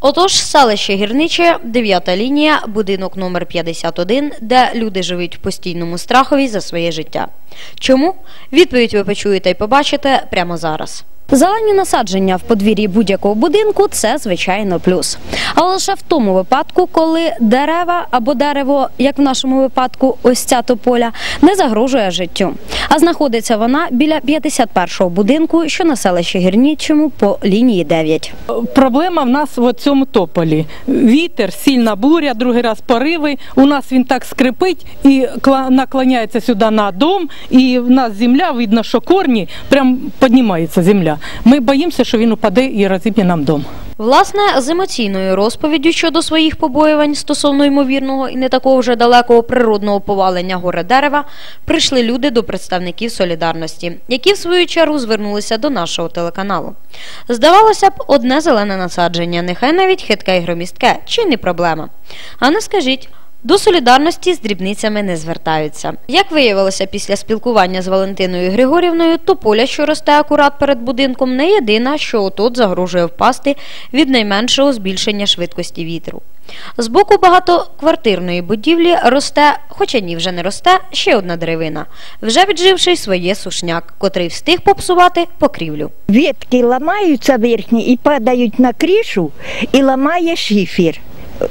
Отож, селище Гірниче, 9 лінія, будинок номер 51, де люди живуть в постійному страхові за своє життя. Чому? Відповідь ви почуєте і побачите прямо зараз. Зелені насадження в подвір'ї будь-якого будинку це звичайно плюс. Але лише в тому випадку, коли дерева або дерево, як в нашому випадку, ось ця тополя, не загрожує життю. А знаходиться вона біля 51-го будинку, що на селищі Гірнічому по лінії 9. Проблема в нас в цьому тополі. Вітер, сильна буря, другий раз пориви. У нас він так скрипить і наклоняється сюди на дом, і в нас земля, видно, що корні, прям піднімається земля. Ми боїмося, що він упаде і розіб'є нам дом. Власне, з емоційною розповіддю щодо своїх побоювань стосовно ймовірного і не такого вже далекого природного повалення гори дерева прийшли люди до представників солідарності, які в свою чергу звернулися до нашого телеканалу. Здавалося б, одне зелене насадження, нехай навіть хитке і громістке, чи не проблема. А не скажіть. До солідарності з дрібницями не звертаються. Як виявилося після спілкування з Валентиною Григорівною, то поля, що росте акурат перед будинком, не єдина, що отут загрожує впасти від найменшого збільшення швидкості вітру. З боку багатоквартирної будівлі росте, хоча ні, вже не росте, ще одна деревина, вже відживши своє сушняк, котрий встиг попсувати покрівлю. Ветки ломаются верхние и падают на крышу, и ломая шифер.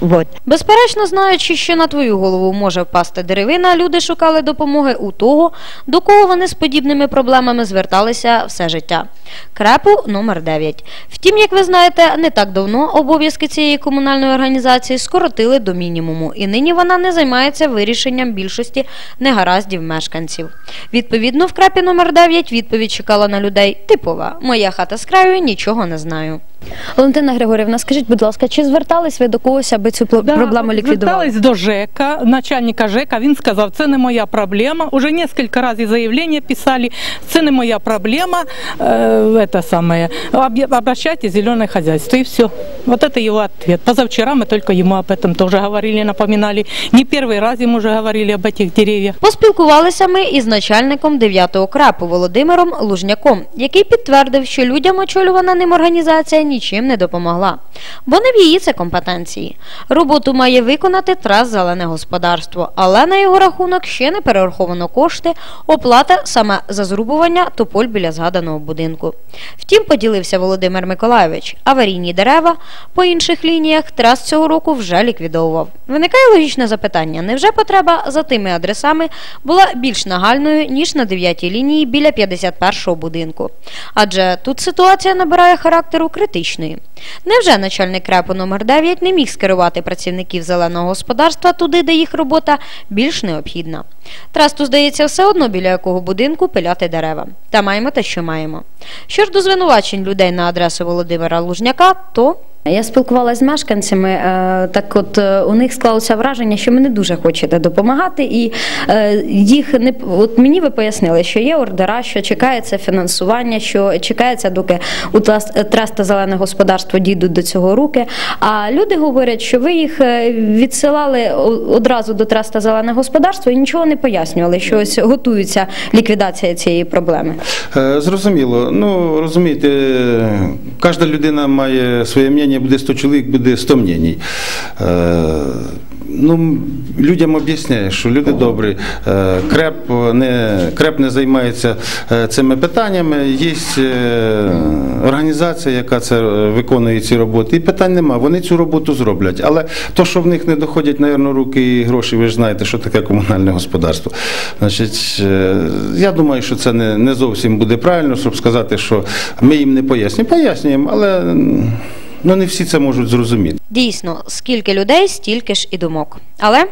Вот. Безперечно, знаючи, що на твою голову може впасти деревина, люди шукали допомоги у того, до кого вони з подібними проблемами зверталися все життя. Крепу номер 9. Втім, як ви знаєте, не так давно обов'язки цієї комунальної організації скоротили до мінімуму, і нині вона не займається вирішенням більшості негараздів мешканців. Відповідно, в крепі номер 9 відповідь чекала на людей типова: моя хата з краю, нічого не знаю. Валентина Григорівна, скажіть, будь ласка, чи звертались ви до когось, аби цю Да, проблему ліквідували? Звертались до ЖЕКа, начальника ЖЕКа, він сказав, це не моя проблема. Уже несколько разів заявлення писали, це не моя проблема, э, это самое, Об'я- обращайтесь в зеленое хозяйство, и все. Вот это его ответ. Позавчера мы только ему об этом тоже говорили, напоминали. Не первый раз ему уже говорили об этих деревьях. Поспілкувалися ми із начальником 9-го крапу Володимиром Лужняком, який підтвердив, що людям очолювана ним організація нічим не допомогла, бо не в її це компетенції. Роботу має виконати трас зелене господарство, але на його рахунок ще не перераховано кошти, оплата саме за зрубування тополь біля згаданого будинку. Втім, поділився Володимир Миколайович, аварійні дерева по інших лініях трас цього року вже ліквідовував. Виникає логічне запитання: невже потреба за тими адресами була більш нагальною, ніж на 9-й лінії біля 51-го будинку? Адже тут ситуація набирає характеру критичної. Невже начальник крепу номер 9 не міг скерувати працівників зеленого господарства туди, де їх робота більш необхідна? Трасту, здається, все одно біля якого будинку пиляти дерева. Та маємо те, що маємо. Що ж до звинувачень людей на адресу Володимира Лужняка, то я спілкувалася з мешканцями. е, Так, от е, у них склалося враження, що ми не дуже хочете допомагати, і е, їх не от мені ви пояснили, що є ордера, що чекається фінансування, що чекається, доки у траста зелене господарство дійдуть до цього руки. А люди говорять, що ви їх відсилали одразу до траста зелене господарство і нічого не пояснювали, що ось готується ліквідація цієї проблеми. Зрозуміло. Ну, розумієте, кожна людина має своє мнення, буде 100 чоловік, буде 100 мнень. Ну, людям об'ясняє, що люди добрі, Е, креп не, креп не займається е, цими питаннями. Є е, організація, яка це виконує ці роботи, і питань нема. Вони цю роботу зроблять. Але то, що в них не доходять, напевно, руки і гроші, ви ж знаєте, що таке комунальне господарство. Значить, я думаю, що це не, не зовсім буде правильно, щоб сказати, що ми їм не пояснюємо. Пояснюємо, але ну, не всі це можуть зрозуміти. Дійсно, скільки людей, стільки ж і думок. Але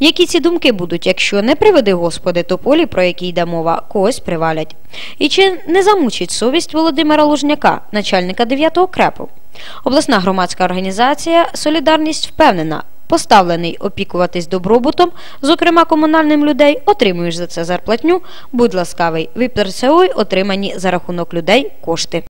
які ці думки будуть, якщо не приведи Господи тополі, про які йде мова, когось привалять? І чи не замучить совість Володимира Лужняка, начальника 9-го крепу? Обласна громадська організація Солідарність впевнена, поставлений опікуватись добробутом, зокрема комунальним людей, отримуєш за це зарплатню, будь ласкавий, випрацьовуй отримані за рахунок людей кошти.